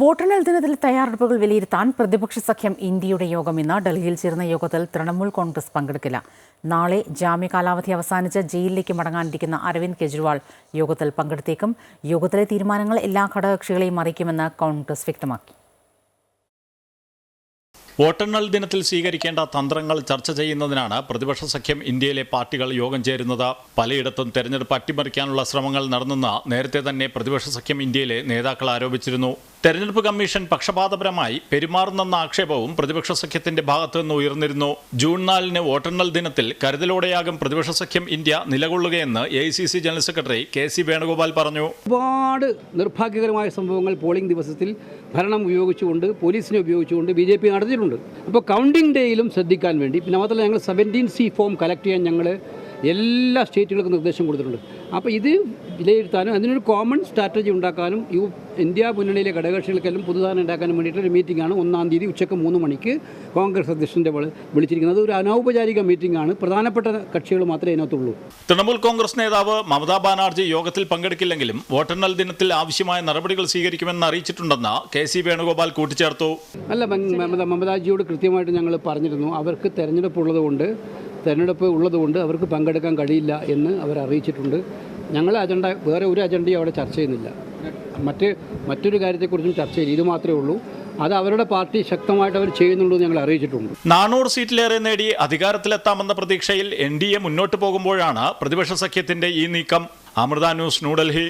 വോട്ടെണ്ണൽ ദിനത്തിൽ തയ്യാറെടുപ്പുകൾ വിലയിരുത്താൻ പ്രതിപക്ഷ സഖ്യം ഇന്ത്യയുടെ യോഗം ഇന്ന് ഡൽഹിയിൽ ചേർന്ന യോഗത്തിൽ തൃണമൂൽ കോൺഗ്രസ് പങ്കെടുക്കില്ല. നാളെ ജാമ്യ കാലാവധി അവസാനിച്ച് ജയിലിലേക്ക് മടങ്ങാനിരിക്കുന്ന അരവിന്ദ് കെജ്രിവാൾ യോഗത്തിൽ പങ്കെടുത്തേക്കും. യോഗത്തിലെ തീരുമാനങ്ങൾ എല്ലാ ഘടകകക്ഷികളെയും അറിയിക്കുമെന്ന് കോൺഗ്രസ് വ്യക്തമാക്കി. വോട്ടെണ്ണൽ ദിനത്തിൽ സ്വീകരിക്കേണ്ട തന്ത്രങ്ങൾ ചർച്ച ചെയ്യുന്നതിനാണ് പ്രതിപക്ഷ സഖ്യം ഇന്ത്യയിലെ പാർട്ടികൾ യോഗം ചേരുന്നത്. പലയിടത്തും തെരഞ്ഞെടുപ്പ് അട്ടിമറിക്കാനുള്ള ശ്രമങ്ങൾ നടന്നെന്ന് നേരത്തെ തന്നെ പ്രതിപക്ഷ സഖ്യം ഇന്ത്യയിലെ നേതാക്കൾ ആരോപിച്ചിരുന്നു. തെരഞ്ഞെടുപ്പ് കമ്മീഷൻ പക്ഷപാതപരമായി പെരുമാറുന്നെന്ന ആക്ഷേപവും പ്രതിപക്ഷ സഖ്യത്തിന്റെ ഭാഗത്തു നിന്ന് ഉയർന്നിരുന്നു. ജൂൺ നാലിന് വോട്ടെണ്ണൽ ദിനത്തിൽ കരുതലോടെയാകും പ്രതിപക്ഷ സഖ്യം India നിലകൊള്ളുകയെന്ന് A general secretary K C Venugopal പറഞ്ഞു. ഒരുപാട് നിർഭാഗ്യകരമായ സംഭവങ്ങൾ പോളിംഗ് ദിവസത്തിൽ ഭരണം ഉപയോഗിച്ചുകൊണ്ട് പോലീസിനെ ഉപയോഗിച്ചുകൊണ്ട് ബി ജെ പി നടത്തിയിട്ടുണ്ട്. അപ്പോൾ കൗണ്ടിംഗ് ഡേയിലും ശ്രദ്ധിക്കാൻ വേണ്ടി പിന്നെ മാത്രമല്ല ഞങ്ങൾ സെവന്റീൻ സി ഫോം കളക്ട് ചെയ്യാൻ ഞങ്ങൾ എല്ലാ സ്റ്റേറ്റുകൾക്കും നിർദ്ദേശം കൊടുത്തിട്ടുണ്ട്. അപ്പോൾ ഇത് വിലയിരുത്താനും അതിനൊരു കോമൺ സ്ട്രാറ്റജി ഉണ്ടാക്കാനും യു ഇന്ത്യ മുന്നണിയിലെ ഘടകകക്ഷികൾക്കെല്ലാം പുതുധാരണ ഉണ്ടാക്കാനും വേണ്ടിയിട്ടൊരു മീറ്റിംഗാണ് ഒന്നാം തീയതി ഉച്ചയ്ക്ക് മൂന്ന് മണിക്ക് കോൺഗ്രസ് അധ്യക്ഷന്റെ വിളി- വിളിച്ചിരിക്കുന്നത്. ഒരു അനൗപചാരിക ആണ്. പ്രധാനപ്പെട്ട കക്ഷികൾ മാത്രമേ അതിനകത്തുള്ളൂ. തൃണമൂൽ കോൺഗ്രസ് നേതാവ് മമതാ ബാനർജി യോഗത്തിൽ പങ്കെടുക്കില്ലെങ്കിലും വോട്ടെണ്ണൽ ദിനത്തിൽ ആവശ്യമായ നടപടികൾ സ്വീകരിക്കുമെന്ന് അറിയിച്ചിട്ടുണ്ടെന്ന് കെ സി വേണുഗോപാൽ കൂട്ടിച്ചേർത്തു. അല്ല മമതാജിയോട് കൃത്യമായിട്ട് ഞങ്ങൾ പറഞ്ഞിരുന്നു. അവർക്ക് തെരഞ്ഞെടുപ്പ് ഉള്ളതുകൊണ്ട് തെരഞ്ഞെടുപ്പ് ഉള്ളതുകൊണ്ട് അവർക്ക് പങ്കെടുക്കാൻ കഴിയില്ല എന്ന് അവർ അറിയിച്ചിട്ടുണ്ട്. ഞങ്ങൾ അജണ്ട വേറെ ഒരു അജണ്ടയും അവിടെ ചർച്ച ചെയ്യുന്നില്ല. മറ്റ് മറ്റൊരു കാര്യത്തെക്കുറിച്ചും ചർച്ച ചെയ്യില്ല. ഇത് മാത്രമേ ഉള്ളൂ. അത് അവരുടെ പാർട്ടി ശക്തമായിട്ട് അവർ ചെയ്യുന്നുണ്ടെന്ന് ഞങ്ങൾ അറിയിച്ചിട്ടുണ്ട്. നാനൂറ് സീറ്റിലേറെ നേടി അധികാരത്തിലെത്താമെന്ന പ്രതീക്ഷയിൽ എൻ ഡി എ മുന്നോട്ട് പോകുമ്പോഴാണ് പ്രതിപക്ഷ സഖ്യത്തിന്റെ ഈ നീക്കം. അമൃത ന്യൂസ് ന്യൂഡൽഹി.